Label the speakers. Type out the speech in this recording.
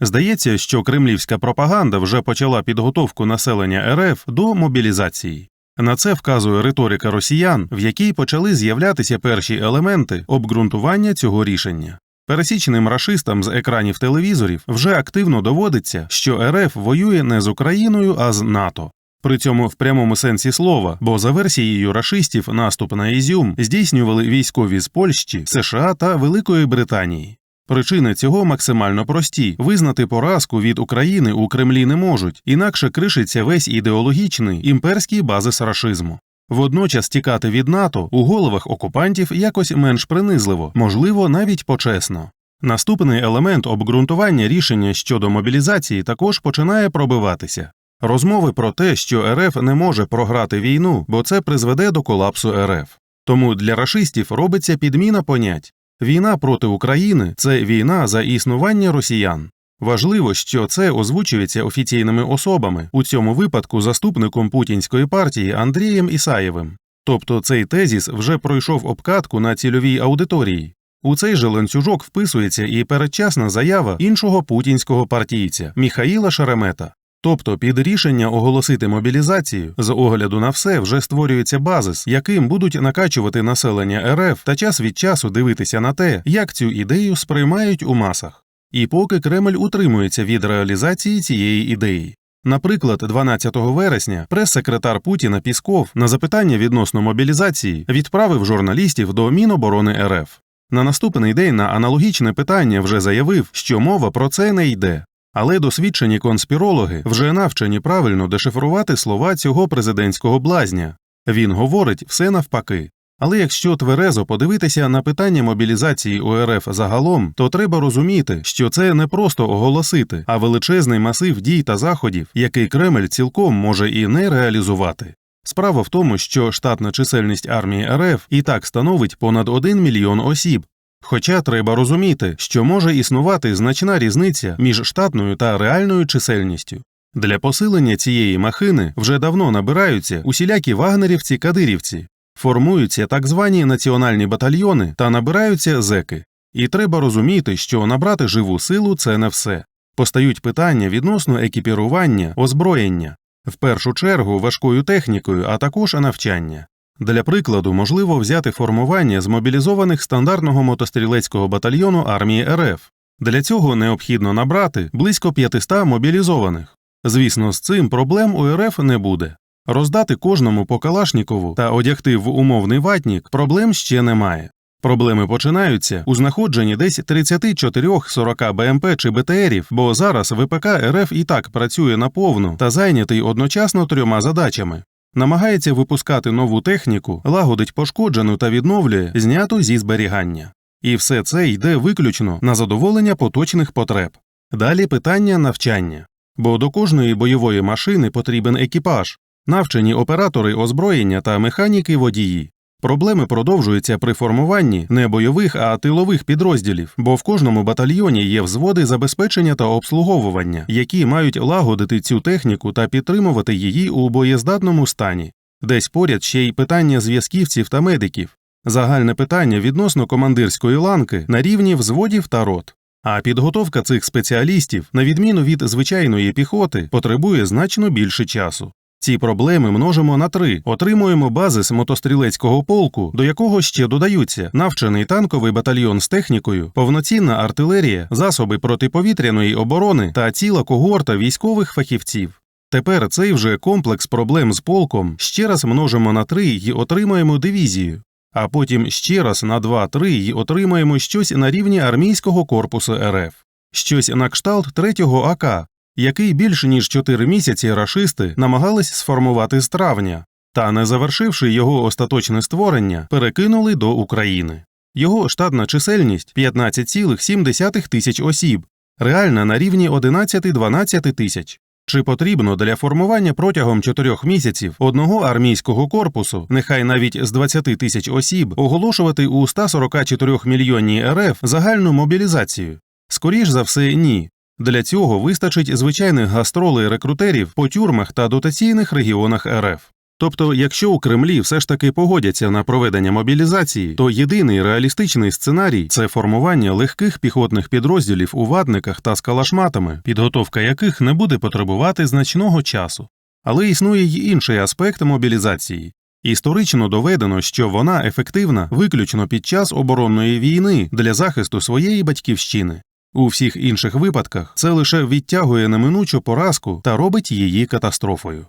Speaker 1: Здається, що кремлівська пропаганда вже почала підготовку населення РФ до мобілізації. На це вказує риторика росіян, в якій почали з'являтися перші елементи обґрунтування цього рішення. Пересічним рашистам з екранів телевізорів вже активно доводиться, що РФ воює не з Україною, а з НАТО. При цьому в прямому сенсі слова, бо за версією рашистів наступ на Ізюм здійснювали військові з Польщі, США та Великої Британії. Причини цього максимально прості: визнати поразку від України у Кремлі не можуть, інакше кришиться весь ідеологічний імперський базис рашизму. Водночас тікати від НАТО у головах окупантів якось менш принизливо, можливо, навіть почесно. Наступний елемент обґрунтування рішення щодо мобілізації також починає пробиватися. Розмови про те, що РФ не може програти війну, бо це призведе до колапсу РФ. Тому для рашистів робиться підміна понять. Війна проти України це війна за існування росіян. Важливо, що це озвучується офіційними особами, у цьому випадку заступником путінської партії Андрієм Ісаєвим. Тобто цей тезіс вже пройшов обкатку на цільовій аудиторії. У цей же ланцюжок вписується і передчасна заява іншого путінського партійця Міхаїла Шеремета. Тобто під рішення оголосити мобілізацію з огляду на все вже створюється базис, яким будуть накачувати населення РФ та час від часу дивитися на те, як цю ідею сприймають у масах. І поки Кремль утримується від реалізації цієї ідеї. Наприклад, 12 вересня прес-секретар Путіна Пісков на запитання відносно мобілізації відправив журналістів до Міноборони РФ. На наступний день на аналогічне питання вже заявив, що мова про це не йде. Але досвідчені конспірологи вже навчені правильно дешифрувати слова цього президентського блазня. Він говорить все навпаки. Але якщо тверезо подивитися на питання мобілізації у РФ загалом, то треба розуміти, що це не просто оголосити, а величезний масив дій та заходів, який Кремль цілком може і не реалізувати. Справа в тому, що штатна чисельність армії РФ і так становить понад 1 мільйон осіб. Хоча треба розуміти, що може існувати значна різниця між штатною та реальною чисельністю. Для посилення цієї махини вже давно набираються усілякі вагнерівці кадирівці, формуються так звані національні батальйони та набираються зеки. І треба розуміти, що набрати живу силу це не все. Постають питання відносно екіпірування, озброєння, в першу чергу важкою технікою, а також навчання. Для прикладу, можливо взяти формування з мобілізованих стандартного мотострілецького батальйону армії РФ. Для цього необхідно набрати близько 500 мобілізованих. Звісно, з цим проблем у РФ не буде. Роздати кожному по Калашнікову та одягти в умовний ватнік проблем ще немає. Проблеми починаються у знаходженні десь 34-40 БМП чи БТРів, бо зараз ВПК РФ і так працює наповну та зайнятий одночасно трьома задачами намагається випускати нову техніку, лагодить пошкоджену та відновлює зняту зі зберігання. І все це йде виключно на задоволення поточних потреб. Далі питання навчання. Бо до кожної бойової машини потрібен екіпаж, навчені оператори озброєння та механіки водії. Проблеми продовжуються при формуванні не бойових, а тилових підрозділів, бо в кожному батальйоні є взводи забезпечення та обслуговування, які мають лагодити цю техніку та підтримувати її у боєздатному стані. Десь поряд ще й питання зв'язківців та медиків, загальне питання відносно командирської ланки на рівні взводів та рот. А підготовка цих спеціалістів, на відміну від звичайної піхоти, потребує значно більше часу. Ці проблеми множимо на три, отримуємо базис мотострілецького полку, до якого ще додаються навчений танковий батальйон з технікою, повноцінна артилерія, засоби протиповітряної оборони та ціла когорта військових фахівців. Тепер цей вже комплекс проблем з полком ще раз множимо на три і отримаємо дивізію, а потім ще раз на два-три і отримаємо щось на рівні армійського корпусу РФ, щось на кшталт третього АК, який більше ніж чотири місяці рашисти намагались сформувати з травня, та, не завершивши його остаточне створення, перекинули до України. Його штатна чисельність 15,7 тисяч осіб, реальна на рівні 11-12 тисяч. Чи потрібно для формування протягом чотирьох місяців одного армійського корпусу, нехай навіть з 20 тисяч осіб, оголошувати у 144 мільйонній РФ загальну мобілізацію? Скоріш за все, ні. Для цього вистачить звичайних гастролей рекрутерів по тюрмах та дотаційних регіонах РФ. Тобто, якщо у Кремлі все ж таки погодяться на проведення мобілізації, то єдиний реалістичний сценарій це формування легких піхотних підрозділів у ватниках та з калашматами, підготовка яких не буде потребувати значного часу. Але існує й інший аспект мобілізації. Історично доведено, що вона ефективна виключно під час оборонної війни для захисту своєї батьківщини. У всіх інших випадках це лише відтягує неминучу поразку та робить її катастрофою.